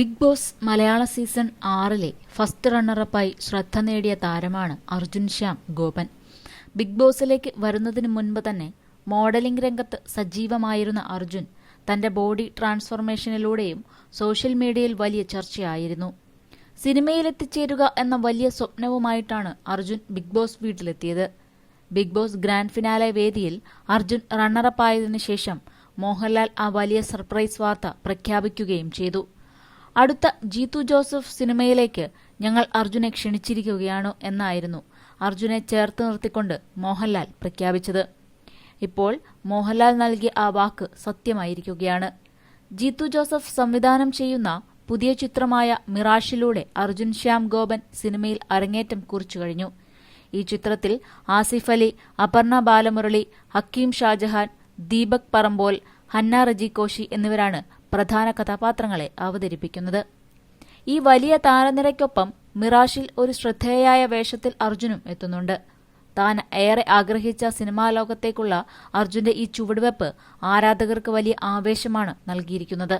Big boss മലയാള season ആറിലെ first റണ്ണറപ്പായി ശ്രദ്ധ നേടിയ താരമാണ് അർജുൻ ശ്യാം ഗോപൻ. ബിഗ് ബോസിലേക്ക് വരുന്നതിന് മുൻപ് തന്നെ മോഡലിംഗ് രംഗത്ത് സജീവമായിരുന്ന അർജുൻ തന്റെ ബോഡി ട്രാൻസ്ഫോർമേഷനിലൂടെയും സോഷ്യൽ മീഡിയയിൽ വലിയ ചർച്ചയായിരുന്നു. സിനിമയിലെത്തിച്ചേരുക എന്ന വലിയ സ്വപ്നവുമായിട്ടാണ് അർജുൻ ബിഗ് ബോസ് വീട്ടിലെത്തിയത്. ബിഗ് ബോസ് ഗ്രാൻഡ് ഫിനാലെ വേദിയിൽ അർജുൻ റണ്ണറപ്പായതിനു ശേഷം മോഹൻലാൽ ആ വലിയ സർപ്രൈസ് വാർത്ത പ്രഖ്യാപിക്കുകയും ചെയ്തു. അടുത്ത ജീത്തു ജോസഫ് സിനിമയിലേക്ക് ഞങ്ങൾ അർജുനെ ക്ഷണിച്ചിരിക്കുകയാണ് എന്നായിരുന്നു അർജുനെ ചേർത്ത് നിർത്തിക്കൊണ്ട് മോഹൻലാൽ പ്രഖ്യാപിച്ചത്. ഇപ്പോൾ മോഹൻലാൽ നൽകിയ ആ വാക്ക് സത്യമായിരിക്കുകയാണ്. ജീത്തു ജോസഫ് സംവിധാനം ചെയ്യുന്ന പുതിയ ചിത്രമായ മിറാഷിലൂടെ അർജുൻ ശ്യാം ഗോപൻ സിനിമയിൽ അരങ്ങേറ്റം കുറിച്ചു കഴിഞ്ഞു. ഈ ചിത്രത്തിൽ ആസിഫ് അലി അപർണ ബാലമുരളി ഹക്കീം ഷാജഹാൻ ദീപക് പറമ്പോൽ ഹന്ന റജി കോശി എന്നിവരാണ് പ്രധാന കഥാപാത്രങ്ങളെ അവതരിപ്പിക്കുന്നത്. ഈ വലിയ താരനിരയ്ക്കൊപ്പം മിറാഷിൽ ഒരു ശ്രദ്ധേയായ വേഷത്തിൽ അർജുനും എത്തുന്നുണ്ട്. താൻ ഏറെ ആഗ്രഹിച്ച സിനിമാ ലോകത്തേക്കുള്ള അർജുന്റെ ഈ ചുവടുവെപ്പ് ആരാധകർക്ക് വലിയ ആവേശമാണ് നൽകിയിരിക്കുന്നത്.